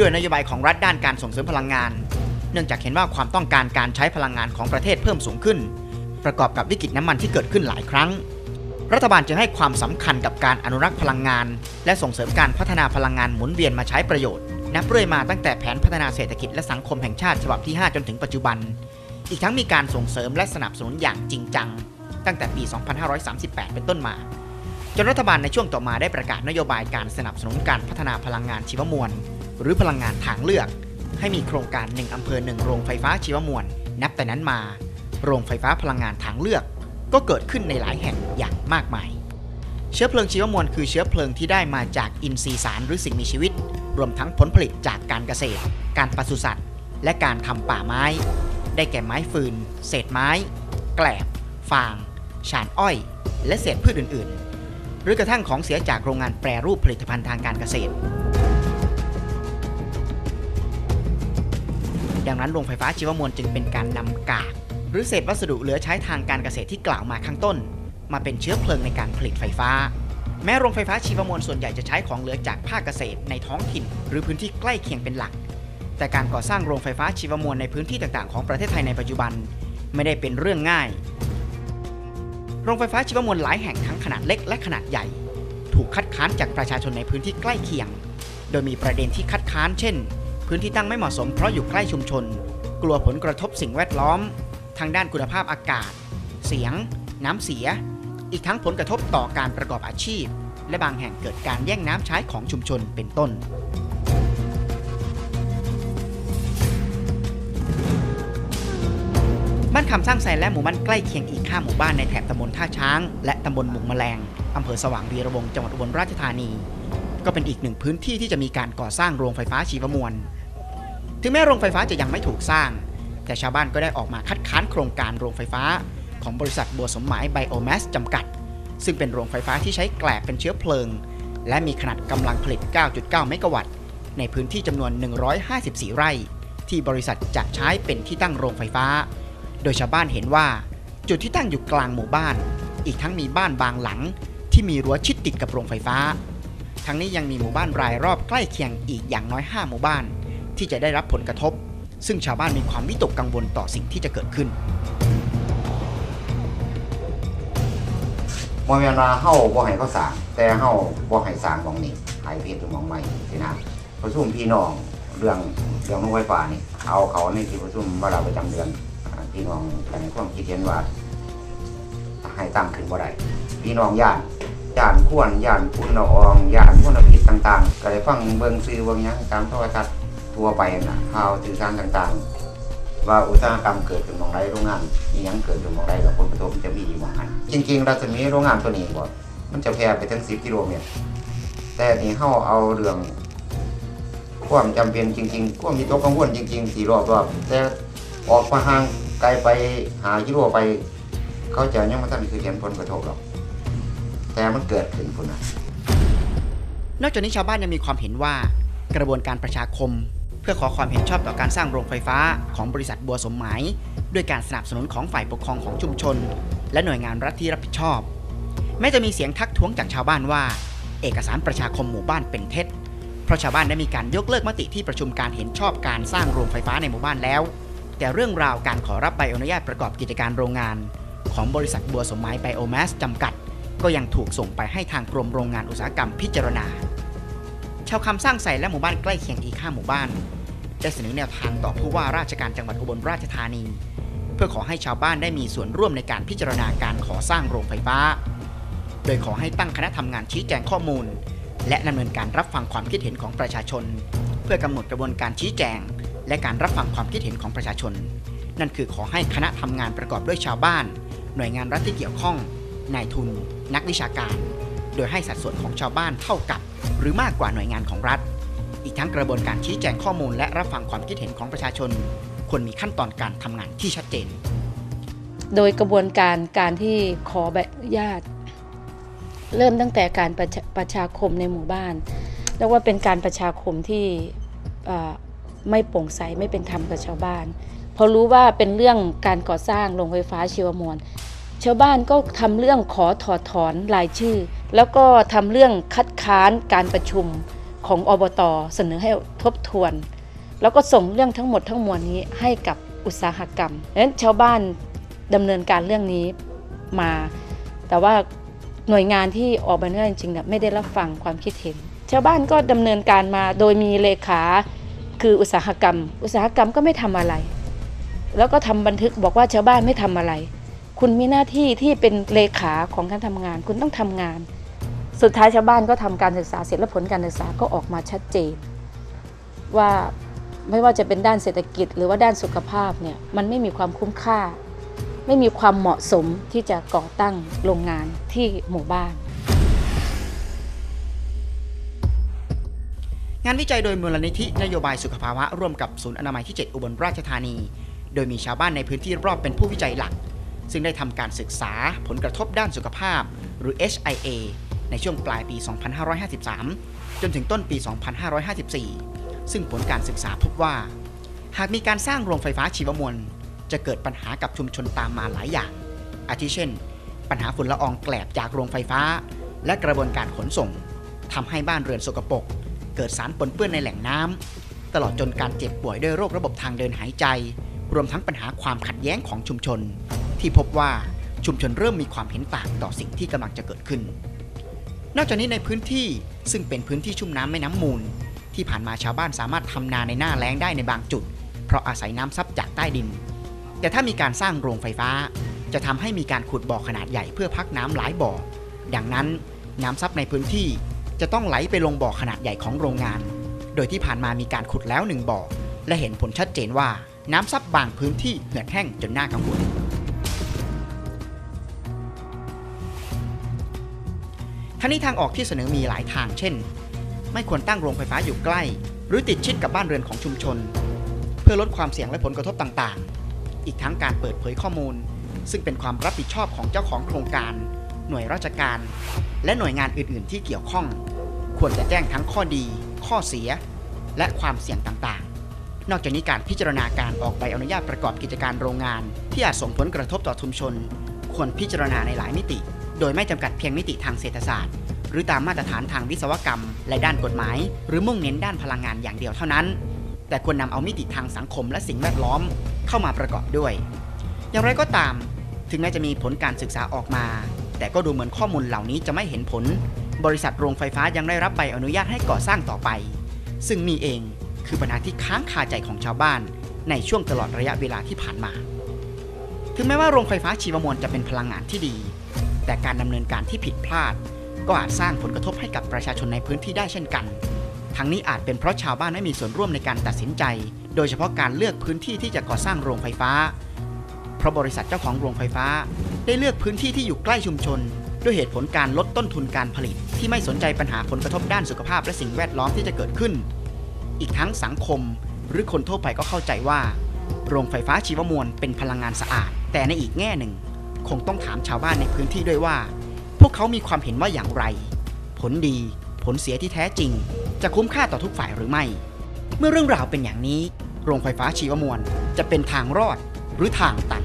ด้วยนโยบายของรัฐด้านการส่งเสริมพลังงาน เนื่องจากเห็นว่าความต้องการการใช้พลังงานของประเทศเพิ่มสูงขึ้น ประกอบกับวิกฤตน้ำมันที่เกิดขึ้นหลายครั้ง รัฐบาลจึงให้ความสำคัญกับการอนุรักษ์พลังงาน และส่งเสริมการพัฒนาพลังงานหมุนเวียนมาใช้ประโยชน์นับเรื่อยมาตั้งแต่แผนพัฒนาเศรษฐกิจและสังคมแห่งชาติฉบับที่ 5 จนถึงปัจจุบัน อีกทั้งมีการส่งเสริมและสนับสนุนอย่างจริงจัง ตั้งแต่ปี 2538 เป็นต้นมา จนรัฐบาลในช่วงต่อมาได้ประกาศนโยบายการสนับสนุนการพัฒนาพลังงานชีวมวล หรือพลังงานทางเลือก ให้มีโครงการ 1 อำเภอ 1 โรงไฟฟ้าชีวมวล นับแต่นั้นมา โรงไฟฟ้าพลังงานทางเลือก ก็เกิดขึ้นในหลายแห่งอย่างมากมาย เชื้อเพลิงชีวมวลคือเชื้อเพลิงที่ได้มาจากอินทรีย์สารหรือสิ่งมีชีวิต รวมทั้งผลผลิตจากการเกษตร การปศุสัตว์ และการทำป่าไม้ ได้แก่ไม้ฟืน เศษไม้ แกลบ ฟางฉานอ้อย และเศษพืชอื่น ๆ หรือกระทั่งของเสียจากโรงงานแปรรูปผลิตภัณฑ์ทางการเกษตร ดังนั้นโรงไฟฟ้าชีวมวลจึงเป็นการนำกาก หรือเศษวัสดุเหลือใช้ทางการเกษตรที่กล่าวมาข้างต้น มาเป็นเชื้อเพลิงในการผลิตไฟฟ้า แม้โรงไฟฟ้าชีวมวลส่วนใหญ่จะใช้ของเหลือจากภาคเกษตรในท้องถิ่น หรือพื้นที่ใกล้เคียงเป็นหลัก แต่การก่อสร้างโรงไฟฟ้าชีวมวลในพื้นที่ต่างๆ ของประเทศไทยในปัจจุบัน ไม่ได้เป็นเรื่องง่าย โรงไฟฟ้าชีวมวลหลายแห่งทั้งขนาดเล็กและขนาดใหญ่ ถูกคัดค้านจากประชาชนในพื้นที่ใกล้เคียง โดยมีประเด็นที่คัดค้านเช่น พื้นที่ตั้งไม่เหมาะสมเพราะอยู่ใกล้ชุมชน กลัวผลกระทบสิ่งแวดล้อม ทางด้านคุณภาพอากาศ เสียง น้ำเสีย อีกทั้งผลกระทบต่อการประกอบอาชีพ และบางแห่งเกิดการแย่งน้ำใช้ของชุมชนเป็นต้นบ้านคำสร้างไซและหมู่บ้านใกล้เคียงอีก 5 หมู่บ้านในแถบตำบลท่าช้าง และตำบลมุงแมลงอำเภอสว่างวีระวงจังหวัดอุบลราชธานี ก็เป็นอีกหนึ่งพื้นที่ที่จะมีการก่อสร้างโรงไฟฟ้าชีวมวล ถึงแม้โรงไฟฟ้าจะยังไม่ถูกสร้าง แต่ชาวบ้านก็ได้ออกมาคัดค้านโครงการโรงไฟฟ้า ของบริษัทบัวสมหมายไบโอแมสจำกัด ซึ่งเป็นโรงไฟฟ้าที่ใช้แกลบเป็นเชื้อเพลิง และมีขนาดกำลังผลิต 9.9 เมกะวัตต์ ในพื้นที่จำนวน 154 ไร่ ที่บริษัทจะใช้เป็นที่ตั้งโรงไฟฟ้า โดยชาวบ้านเห็นว่า จุดที่ตั้งอยู่กลางหมู่บ้าน อีกทั้งมีบ้านบางหลัง ที่มีรั้วชิดติดกับโรงไฟฟ้า ทั้งนี้ยังมีหมู่บ้านรายรอบใกล้เคียงอีกอย่างน้อย 5 หมู่บ้าน ที่จะได้รับผลกระทบ ซึ่งชาวบ้านมีความวิตกกังวลต่อสิ่งที่จะเกิดขึ้นบ่แม่นว่าเฮาบ่ให้เขาสางแต่เฮาบ่ให้สางหมองนี้ให้เพชรหรือหมองใหม่สินะประชุมพี่น้องเรื่องเรื่องโรงไฟฟ้านี่ เอาเขาในที่ประชุมวาระประจำเดือนพี่น้องแสดงความคิดเห็นว่าให้ตั้งขึ้นบ่ได้พี่น้องย่านย่านควรย่านฝุ่นละอองย่านมลพิษต่างๆ ก็ได้ฟังเบิ่งซื้อเบิ่งยังตามโทรทัศน์ ทั่วไปนะข่าวสื่อสารต่างๆ ว่าอุตสาหกรรมเกิดขึ้นมองใดโรงงานมียังเกิดขึ้นมองใดกับผลกระทบมันจะมีอยู่หมองนั้นจริงๆรัศมีโรงงานตัวนี้บ่มันจะแพร่ไปถึง10กิโลเมตรแต่นี่เฮาเอาเรื่องความจำเป็นจริงๆความมีตัวกังวลจริงๆสี่รอบๆแต่ออกมาห่างไกลไปหากิโลไป เขาจะยังไม่ทันคือเห็นผลกระทบหรอกแต่มันเกิดขึ้นพุ่นะนอกจากนี้ชาวบ้านยังมีความเห็นว่ากระบวนการประชาคม พื่อขอความเห็นชอบต่อการสร้างโรงไฟฟ้าของบริษัทบัวสมหมาย ด้วยการสนับสนุนของฝ่ายปกครองของชุมชน และหน่วยงานรัฐที่รับผิดชอบ แม้จะมีเสียงทักท้วงจากชาวบ้านว่า เอกสารประชาคมหมู่บ้านเป็นเท็จ เพราะชาวบ้านได้มีการยกเลิกมติที่ประชุมการเห็นชอบการสร้างโรงไฟฟ้าในหมู่บ้านแล้ว แต่เรื่องราวการขอรับใบอนุญาตประกอบกิจการโรงงาน ของบริษัทบัวสมหมายไบโอแมสจำกัด ก็ยังถูกส่งไปให้ทางกรมโรงงานอุตสาหกรรมพิจารณาชาวคำสร้างใส่และหมู่บ้านใกล้เคียงอีกห้าหมู่บ้าน ได้เสนอแนวทางต่อผู้ว่าราชการจังหวัดอุบลราชธานี เพื่อขอให้ชาวบ้านได้มีส่วนร่วมในการพิจารณาการขอสร้างโรงไฟฟ้า โดยขอให้ตั้งคณะทำงานชี้แจงข้อมูล และดำเนินการรับฟังความคิดเห็นของประชาชน เพื่อกำหนดกระบวนการชี้แจง และการรับฟังความคิดเห็นของประชาชน นั่นคือขอให้คณะทำงานประกอบด้วยชาวบ้าน หน่วยงานรัฐที่เกี่ยวข้องนายทุน นักวิชาการ โดยให้สัดส่วนของชาวบ้านเท่ากับ หรือมากกว่าหน่วยงานของรัฐ อีกทั้งกระบวนการชี้แจงข้อมูลและรับฟังความคิดเห็นของประชาชน ควรมีขั้นตอนการทำงานที่ชัดเจน โดยกระบวนการการที่ขอใบอนุญาต เริ่มตั้งแต่การประชาประชาคมในหมู่บ้านเรียกว่าเป็นการประชาคมที่ไม่โปร่งใสไม่เป็นธรรมกับชาวบ้านเพราะรู้ว่าเป็นเรื่องการก่อสร้างโรงไฟฟ้าชีวมวลชาวบ้านก็ทำเรื่องขอถอดถอนรายชื่อ แล้วก็ทำเรื่องคัดค้านการประชุม ของอบตเสนอให้ทบทวน แล้วก็ส่งเรื่องทั้งหมดทั้งมวลนี้ให้กับอุตสาหกรรมดังนั้นชาวบ้านดำเนินการเรื่องนี้มา แต่ว่าหน่วยงานที่ออกมาเนี่ยจริงๆเนี่ยไม่ได้รับฟังความคิดเห็น ชาวบ้านก็ดำเนินการมาโดยมีเลขาคืออุตสาหกรรม อุตสาหกรรมก็ไม่ทำอะไร แล้วก็ทำบันทึกบอกว่าชาวบ้านไม่ทำอะไร คุณมีหน้าที่ที่เป็นเลขาของการทำงาน คุณต้องทำงาน สุดท้ายชาวบ้านก็ทำการศึกษาเสร็จแล้วผลการศึกษาก็ออกมาชัดเจน ว่าไม่ว่าจะเป็นด้านเศรษฐกิจ หรือว่าด้านสุขภาพเนี่ยมันไม่มีความคุ้มค่า ไม่มีความเหมาะสมที่จะก่อตั้งโรงงานที่หมู่บ้าน งานวิจัยโดยมูลนิธินโยบายสุขภาวะร่วมกับศูนย์อนามัยที่ 7 อุบลราชธานี โดยมีชาวบ้านในพื้นที่รอบเป็นผู้วิจัยหลัก ซึ่งได้ทำการศึกษาผลกระทบด้านสุขภาพ หรือ HIA ในช่วงปลายปี 2553 จนถึงต้นปี 2554 ซึ่งผลการศึกษาพบว่า หากมีการสร้างโรงไฟฟ้าชีวมวล จะเกิดปัญหากับชุมชนตามมาหลายอย่าง อาทิเช่น ปัญหาฝุ่นละอองแกลบจากโรงไฟฟ้า และกระบวนการขนส่งทำให้บ้านเรือนสกปรกเกิดสารปนเปื้อนในแหล่งน้ำตลอดจนการเจ็บป่วยด้วยโรคระบบทางเดินหายใจ รวมทั้งปัญหาความขัดแย้งของชุมชน ที่พบว่าชุมชนเริ่มมีความเห็นต่างต่อสิ่งที่กำลังจะเกิดขึ้น นอกจากนี้ในพื้นที่ซึ่งเป็นพื้นที่ชุ่มน้ำแม่น้ำมูล ที่ผ่านมาชาวบ้านสามารถทำนาในหน้าแล้งได้ในบางจุด เพราะอาศัยน้ำซับจากใต้ดิน แต่ถ้ามีการสร้างโรงไฟฟ้า จะทำให้มีการขุดบ่อขนาดใหญ่เพื่อพักน้ำหลายบ่อ ดังนั้นน้ำซับในพื้นที่จะต้องไหลไปลงบ่อขนาดใหญ่ของโรงงาน โดยที่ผ่านมามีการขุดแล้วหนึ่งบ่อ และเห็นผลชัดเจนว่าน้ำซับบางพื้นที่เหือดแห้งจนน่ากังวล ทั้งนี้ทางออกที่เสนอมีหลายทาง เช่น ไม่ควรตั้งโรงไฟฟ้าอยู่ใกล้ หรือติดชิดกับบ้านเรือนของชุมชน เพื่อลดความเสี่ยงและผลกระทบต่างๆ อีกทั้งการเปิดเผยข้อมูล ซึ่งเป็นความรับผิดชอบของเจ้าของโครงการ หน่วยราชการ และหน่วยงานอื่น ๆ ที่เกี่ยวข้อง ควรจะแจ้งทั้งข้อดี ข้อเสีย และความเสี่ยงต่างๆ นอกจากนี้การพิจารณาการออกใบอนุญาตประกอบกิจการโรงงาน ที่อาจส่งผลกระทบต่อชุมชน ควรพิจารณาในหลายมิติ โดยไม่จำกัดเพียงมิติทางเศรษฐศาสตร์ หรือตามมาตรฐานทางวิศวกรรม และด้านกฎหมาย หรือมุ่งเน้นด้านพลังงานอย่างเดียวเท่านั้น แต่ควรนำเอามิติทางสังคมและสิ่งแวดล้อมเข้ามาประกอบด้วย อย่างไรก็ตาม ถึงแม้จะมีผลการศึกษาออกมา แต่ก็ดูเหมือนข้อมูลเหล่านี้จะไม่เห็นผล บริษัทโรงไฟฟ้ายังได้รับใบอนุญาตให้ก่อสร้างต่อไป ซึ่งนี่เองคือปัญหาที่ค้างคาใจของชาวบ้าน ในช่วงตลอดระยะเวลาที่ผ่านมา ถึงแม้ว่าโรงไฟฟ้าชีวมวลจะเป็นพลังงานที่ดี แต่การดำเนินการที่ผิดพลาด ก็อาจสร้างผลกระทบให้กับประชาชนในพื้นที่ได้เช่นกัน ทั้งนี้อาจเป็นเพราะชาวบ้านไม่มีส่วนร่วมในการตัดสินใจ โดยเฉพาะการเลือกพื้นที่ที่จะก่อสร้างโรงไฟฟ้า เพราะบริษัทเจ้าของโรงไฟฟ้า ได้เลือกพื้นที่ที่อยู่ใกล้ชุมชน ด้วยเหตุผลการลดต้นทุนการผลิต ที่ไม่สนใจปัญหาผลกระทบด้านสุขภาพและสิ่งแวดล้อมที่จะเกิดขึ้น อีกทั้งสังคม หรือคนทั่วไปก็เข้าใจว่า โรงไฟฟ้าชีวมวลเป็นพลังงานสะอาด แต่ในอีกแง่หนึ่ง คงต้องถามชาวบ้านในพื้นที่ด้วยว่า พวกเขามีความเห็นว่าอย่างไร ผลดีผลเสียที่แท้จริง จะคุ้มค่าต่อทุกฝ่ายหรือไม่ เมื่อเรื่องราวเป็นอย่างนี้ โรงไฟฟ้าชีวมวลจะเป็นทางรอดหรือทางตัน